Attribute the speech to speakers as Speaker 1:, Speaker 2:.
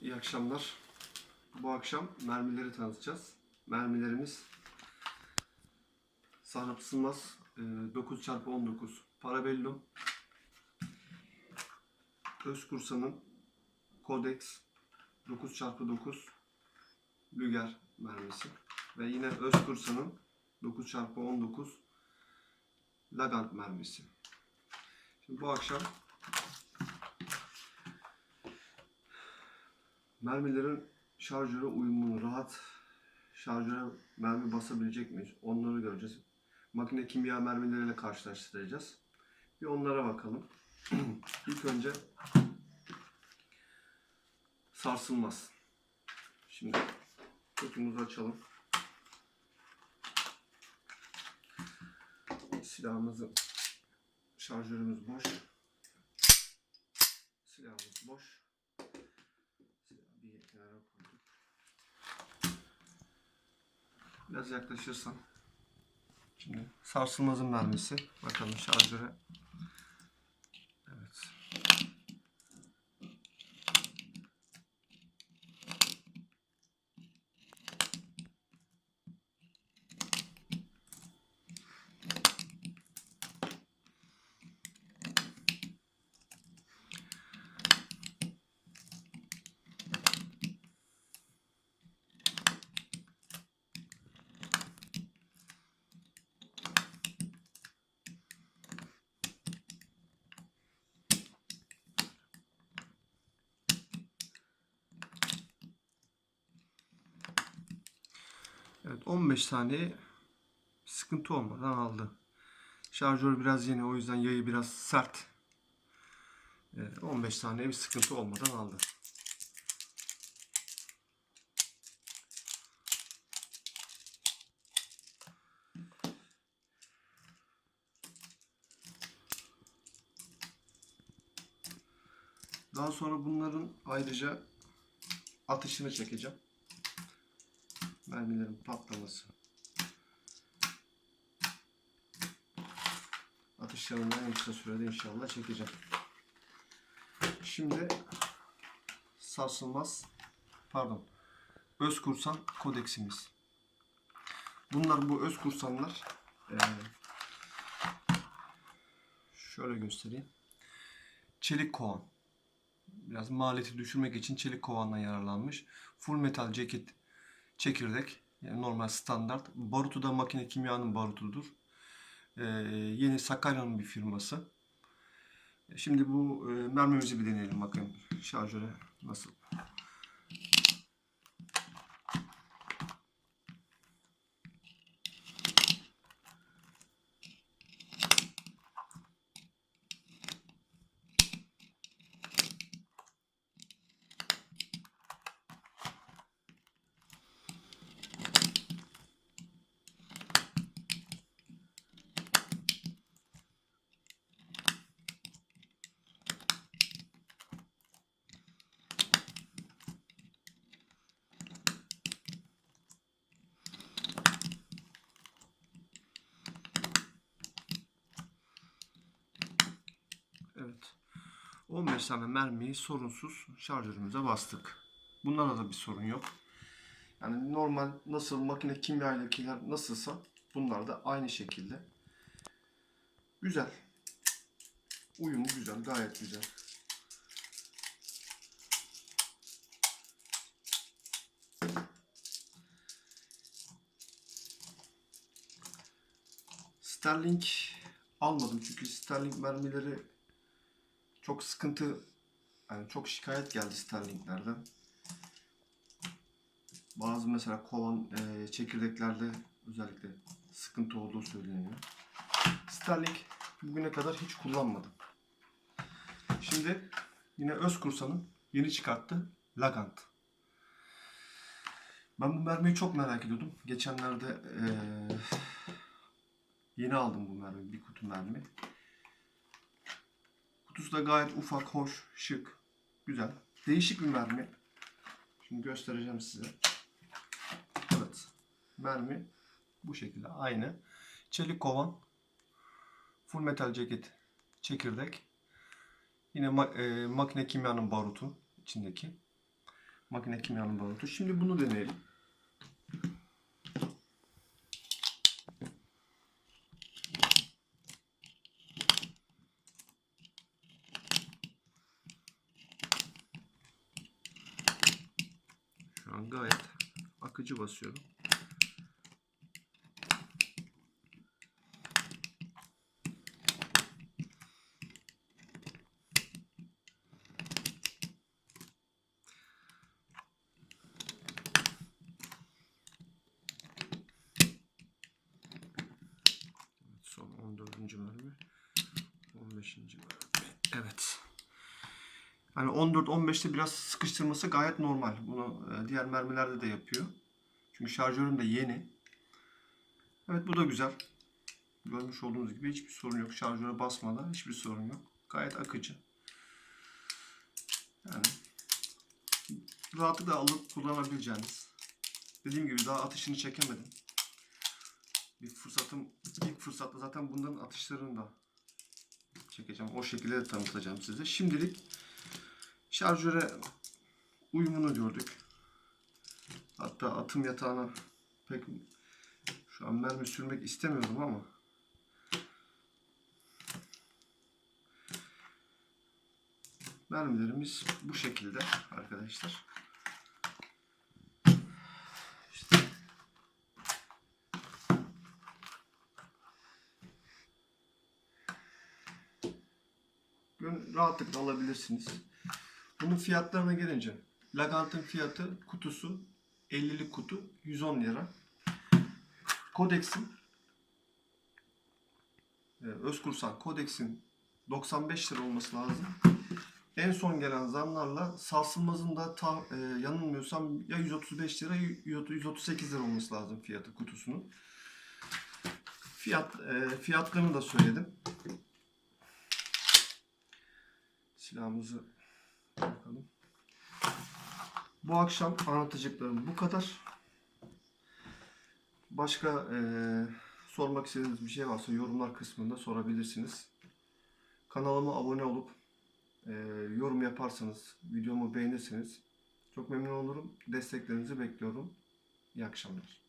Speaker 1: İyi akşamlar. Bu akşam mermileri tanıtacağız. Mermilerimiz Sarap Sılmaz e, 9x19 Parabellum Özkursa'nın Codex 9x9 Lüger mermisi ve yine Özkursa'nın 9x19 Lagant mermisi. Şimdi bu akşam mermilerin şarjöre uyumunu rahat şarjöre mermi basabilecek miyiz? Onları göreceğiz. Makine kimya mermileriyle karşılaştıracağız. Bir onlara bakalım. İlk önce sarsılmaz. Şimdi kutumuzu açalım. Silahımızın şarjörümüz boş. Silahımız boş. Biraz yaklaşırsan. Şimdi sarsılmazın mermisi. Bakalım şarjöre. Evet. Evet 15 saniye sıkıntı olmadan aldı. Şarjör biraz yeni o yüzden yayı biraz sert. Evet, 15 saniye bir sıkıntı olmadan aldı. Daha sonra bunların ayrıca atışını çekeceğim mermilerin patlaması. Atışlarını en kısa sürede inşallah çekeceğim. Şimdi sarsılmaz pardon öz kursan kodeksimiz. Bunlar bu öz kursanlar eee, şöyle göstereyim. Çelik kovan. Biraz maliyeti düşürmek için çelik kovandan yararlanmış. Full metal ceket çekirdek. Yani normal standart. Barutu da makine kimyanın barutudur. Ee, yeni Sakarya'nın bir firması. Şimdi bu e, mermimizi bir deneyelim bakın şarjöre nasıl. Evet. 15 tane mermiyi sorunsuz şarjörümüze bastık. Bunlarda da bir sorun yok. Yani normal nasıl makine kimyaylakiler nasılsa bunlar da aynı şekilde. Güzel. Uyumu güzel, gayet güzel. Sterling almadım çünkü Sterling mermileri çok sıkıntı yani çok şikayet geldi Sterling'lerden. Bazı mesela kovan e, çekirdeklerde özellikle sıkıntı olduğu söyleniyor. Sterling bugüne kadar hiç kullanmadım. Şimdi yine Özkursa'nın yeni çıkarttı Lagant. Ben bu mermiyi çok merak ediyordum. Geçenlerde e, yeni aldım bu mermi, bir kutu mermi. Kutusu da gayet ufak, hoş, şık, güzel. Değişik bir mermi. Şimdi göstereceğim size. Evet. Mermi bu şekilde aynı. Çelik kovan. Full metal ceket. Çekirdek. Yine ma- e, makine kimyanın barutu içindeki. Makine kimyanın barutu. Şimdi bunu deneyelim. An gayet akıcı basıyorum. Son 14. mermi. 15. mermi. Evet. Hani 14-15'te biraz sıkıştırması gayet normal. Bunu e, diğer mermilerde de yapıyor. Çünkü şarjörüm de yeni. Evet bu da güzel. Görmüş olduğunuz gibi hiçbir sorun yok. Şarjöre basmadan hiçbir sorun yok. Gayet akıcı. Yani rahatlıkla alıp kullanabileceğiniz. Dediğim gibi daha atışını çekemedim. Bir fırsatım, ilk fırsatta zaten bunların atışlarını da çekeceğim. O şekilde de tanıtacağım size. Şimdilik şarjöre uyumunu gördük. Hatta atım yatağına pek şu an mermi sürmek istemiyorum ama mermilerimiz bu şekilde arkadaşlar. İşte rahatlıkla alabilirsiniz. Bunun fiyatlarına gelince Lagant'ın fiyatı kutusu 50'lik kutu 110 lira. Kodex'in e, Özkursan Kodex'in 95 lira olması lazım. En son gelen zamlarla sarsılmazın da ta, e, yanılmıyorsam ya 135 lira ya 138 lira olması lazım fiyatı kutusunun. Fiyat e, fiyatlarını da söyledim. Silahımızı. Bu akşam anlatacaklarım bu kadar. Başka eee, sormak istediğiniz bir şey varsa yorumlar kısmında sorabilirsiniz. Kanalıma abone olup eee, yorum yaparsanız, videomu beğenirseniz çok memnun olurum. Desteklerinizi bekliyorum. İyi akşamlar.